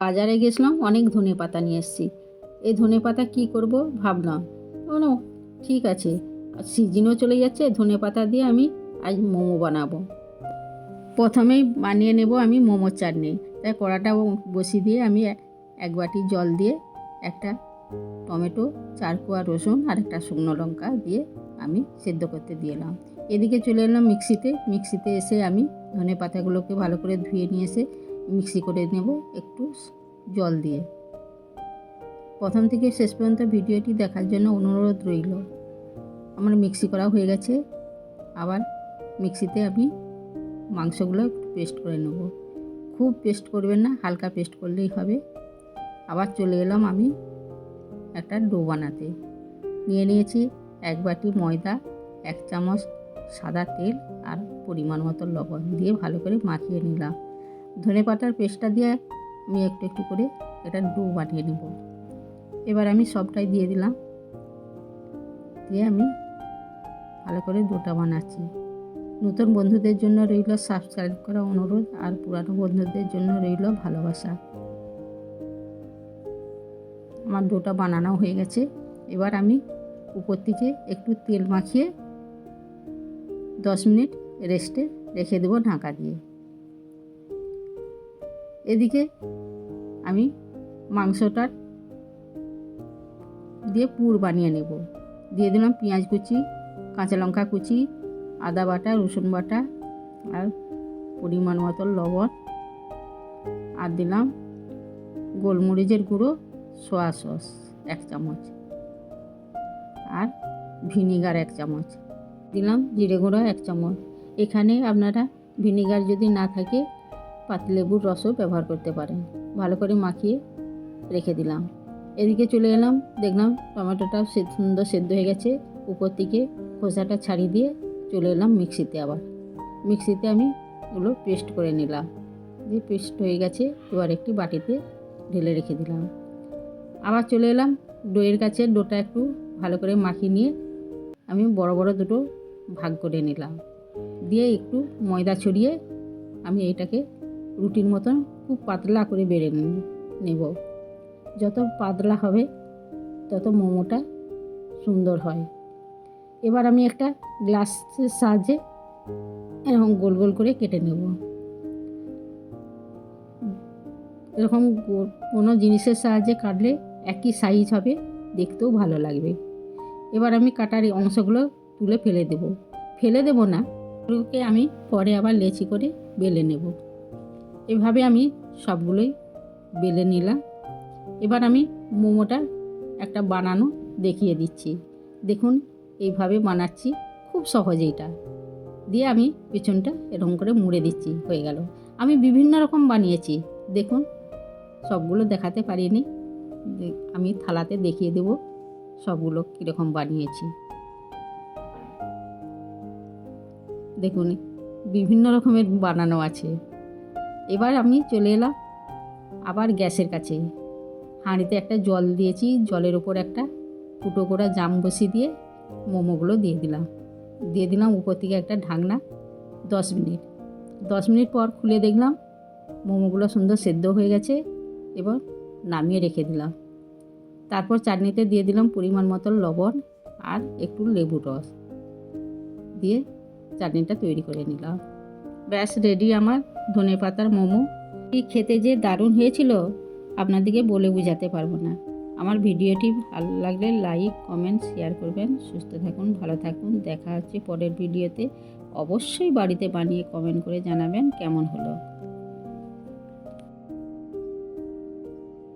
বাজারে গেছিলাম, অনেক ধনে পাতা নিয়ে এসেছি। এই ধনে পাতা কী করব? ভাবলাম বলো ঠিক আছে। সিজনও চলে যাচ্ছে, ধনে পাতা দিয়ে আমি আজ মোমো বানাবো। প্রথমেই বানিয়ে নেব আমি মোমোর চাটনি। তাই কড়াটা বসিয়ে দিয়ে আমি এক বাটি জল দিয়ে একটা টমেটো চার কোয়া রসুন আর একটা শুকনো লঙ্কা দিয়ে আমি সেদ্ধ করতে দিয়ে এলাম। এদিকে চলে এলাম মিক্সিতে। মিক্সিতে এসে আমি ধনে পাতাগুলোকে ভালো করে ধুয়ে নিয়ে এসে মিক্সি করে নেব একটু জল দিয়ে। প্রথম থেকে শেষ পর্যন্ত ভিডিওটি দেখার জন্য অনুরোধ রইল। আমার মিক্সি করা হয়ে গেছে। আবার মিক্সিতে আমি মাংসগুলো পেস্ট করে নেব। খুব পেস্ট করবেন না, হালকা পেস্ট করলেই হবে। আবার চলে এলাম আমি একটা ডো বানাতে। নিয়ে নিয়েছি এক বাটি ময়দা, এক চামচ সাদা তেল আর পরিমাণ মতো লবণ দিয়ে ভালো করে মাখিয়ে নিলাম। ধনে পাতার পেস্টটা দিয়ে আমি একটু একটু করে এটা ডো বানিয়ে নেব। এবার আমি সবটাই দিয়ে দিলাম। দিয়ে আমি ভালো করে ডোটা বানাচ্ছি। নতুন বন্ধুদের জন্য রইল সাবস্ক্রাইব করা অনুরোধ আর পুরানো বন্ধুদের জন্য রইল ভালোবাসা। আমার ডোটা বানানো হয়ে গেছে। এবার আমি উপর থেকে একটু তেল মাখিয়ে দশ মিনিট রেস্টে রেখে দেবো ঢাকা দিয়ে। এদিকে আমি মাংসটার দিয়ে পুর বানিয়ে নেব। দিয়ে দিলাম পেঁয়াজ কুচি, কাঁচা লঙ্কা কুচি, আদা বাটা, রসুন বাটা আর পরিমাণ মতো লবণ। আর দিলাম গোলমরিচের গুঁড়ো, সোয়া সস এক চামচ আর ভিনিগার এক চামচ। দিলাম জিরে গুঁড়ো এক চামচ। এখানে আপনারা ভিনিগার যদি না থাকে পাতিলেবুর রসও ব্যবহার করতে পারেন। ভালো করে মাখিয়ে রেখে দিলাম। এদিকে চলে এলাম, দেখলাম টমেটোটা সুন্দর সেদ্ধ হয়ে গেছে। উপর থেকে খোসাটা ছাড়িয়ে দিয়ে চলে এলাম মিক্সিতে আবার। মিক্সিতে আমি ওগুলো পেস্ট করে নিলাম। দিয়ে পেস্ট হয়ে গেছে, এবার একটি বাটিতে ঢেলে রেখে দিলাম। আবার চলে এলাম ডোয়ের কাছে ডোটা একটু ভালো করে মাখিয়ে নিয়ে আমি বড় বড় দুটো ভাগ করে নিলাম। দিয়ে একটু ময়দা ছড়িয়ে আমি এটাকে রুটির মতন খুব পাতলা করে বেড়ে নেব যত পাতলা হবে, তত মোমোটা সুন্দর হয়। এবার আমি একটা গ্লাসের সাহায্যে এরকম গোল গোল করে কেটে নেব। এরকম কোনো জিনিসের সাহায্যে কাটলে একই সাইজ হবে, দেখতেও ভালো লাগবে। এবার আমি কাটার অংশগুলো তুলে ফেলে দেব। ফেলে দেব না, ওগুলোকে আমি পরে আবার লেচি করে বেলে নেব। এভাবে আমি সবগুলোই বেলে নিলাম। এবার আমি মোমোটা একটা বানানো দেখিয়ে দিচ্ছি। দেখুন, এইভাবে বানাচ্ছি, খুব সহজ এটা। দিয়ে আমি পেছনটা এরকম করে মুড়ে দিচ্ছি, হয়ে গেল। আমি বিভিন্ন রকম বানিয়েছি। দেখুন, সবগুলো দেখাতে পারিনি। আমি থালাতে দেখিয়ে দেব সবগুলো কীরকম বানিয়েছি। দেখুন, বিভিন্ন রকমের বানানো আছে। এবার আমি চলে এলাম আবার গ্যাসের কাছে। হাঁড়িতে একটা জল দিয়েছি, জলের ওপর একটা ফুটো করা জাম বসিয়ে দিয়ে মোমোগুলো দিয়ে দিলাম। দিয়ে দিলাম উপর থেকে একটা ঢাকনা, দশ মিনিট। দশ মিনিট পর খুলে দেখলাম মোমোগুলো সুন্দর সেদ্ধ হয়ে গেছে, এবার নামিয়ে রেখে দিলাম। তারপর চাটনিতে দিয়ে দিলাম পরিমাণ মতো লবণ আর একটু লেবু রস দিয়ে চাটনিটা তৈরি করে নিলাম। ব্যাস রেডি আমার ধনে পাতার মোমো। কি খেতে যে দারুণ হয়েছিল, আপনাদেরকে বলে বোঝাতে পারব না। আমার ভিডিওটি ভালো লাগলে লাইক, কমেন্ট, শেয়ার করবেন। সুস্থ থাকুন, ভালো থাকুন। দেখা হচ্ছে পরের ভিডিওতে। অবশ্যই বাড়িতে বানিয়ে কমেন্ট করে জানাবেন কেমন হলো।